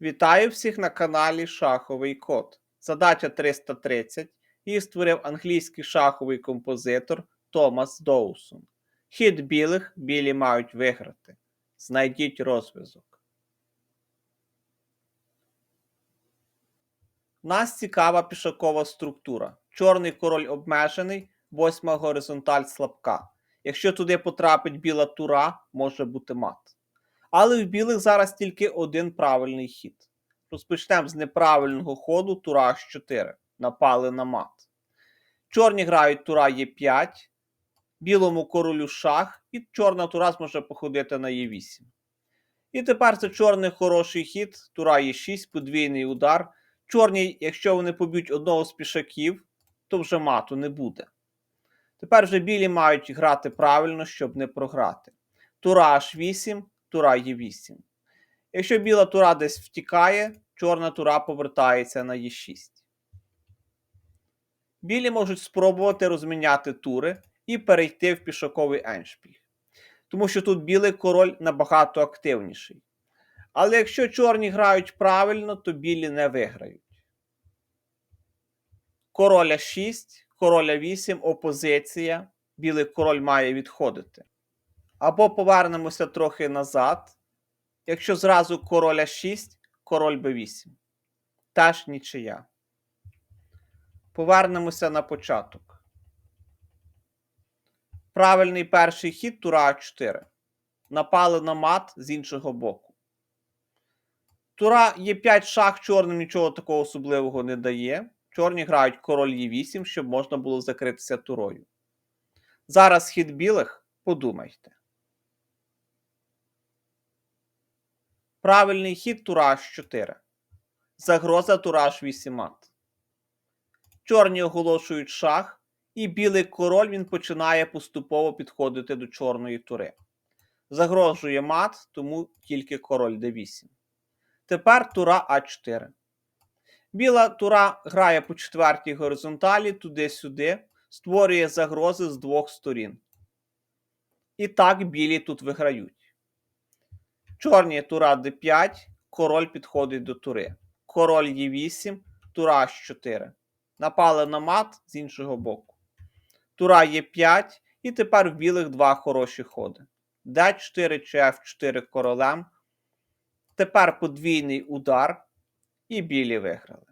Вітаю всіх на каналі Шаховий Код. Задача 330. Її створив англійський шаховий композитор Томас Доусон. Хід білих білі мають виграти. Знайдіть розв'язок. Нас цікава пішакова структура. Чорний король обмежений, восьма горизонталь слабка. Якщо туди потрапить біла тура, може бути мат. Але в білих зараз тільки один правильний хід. Розпочнемо з неправильного ходу тура H4. Напали на мат. Чорні грають тура Е5, білому королю шах, і чорна тура зможе походити на Е8. І тепер це чорний хороший хід, тура Е6, подвійний удар. Чорні, якщо вони поб'ють одного з пішаків, то вже мату не буде. Тепер вже білі мають грати правильно, щоб не програти. Тура H8, тура Е8. Якщо біла тура десь втікає, чорна тура повертається на Е6. Білі можуть спробувати розміняти тури і перейти в пішаковий еншпіль. Тому що тут білий король набагато активніший. Але якщо чорні грають правильно, то білі не виграють. Короля 6, короля 8, опозиція. Білий король має відходити. Або повернемося трохи назад. Якщо зразу короля 6, король b8. Теж нічия. Повернемося на початок. Правильний перший хід тура А4. Напали на мат з іншого боку. Тура Е5 шах чорним нічого такого особливого не дає. Чорні грають король Е8, щоб можна було закритися турою. Зараз хід білих подумайте. Правильний хід тура H4. Загроза тура H8 мат. Чорні оголошують шах, і білий король він починає поступово підходити до чорної тури. Загрожує мат, тому тільки король d8. Тепер тура А4. Біла тура грає по четвертій горизонталі туди-сюди, створює загрози з двох сторін. І так білі тут виграють. Чорні тура d5, король підходить до тури. Король Е8, тура H4. Напали на мат з іншого боку. Тура Е5, і тепер в білих два хороші ходи. d4 чи F4 королем. Тепер подвійний удар, і білі виграли.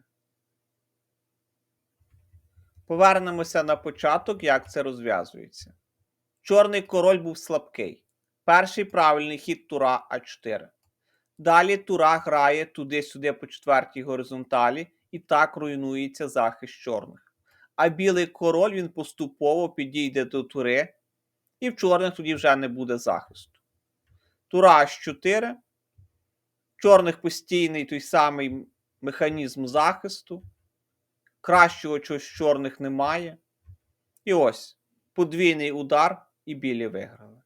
Повернемося на початок, як це розв'язується. Чорний король був слабкий. Перший правильний хід тура А4. Далі тура грає туди-сюди по четвертій горизонталі, і так руйнується захист чорних. А білий король він поступово підійде до тури, і в чорних тоді вже не буде захисту. Тура H4. Чорних постійний той самий механізм захисту. Кращого чогось чорних немає. І ось подвійний удар, і білі виграли.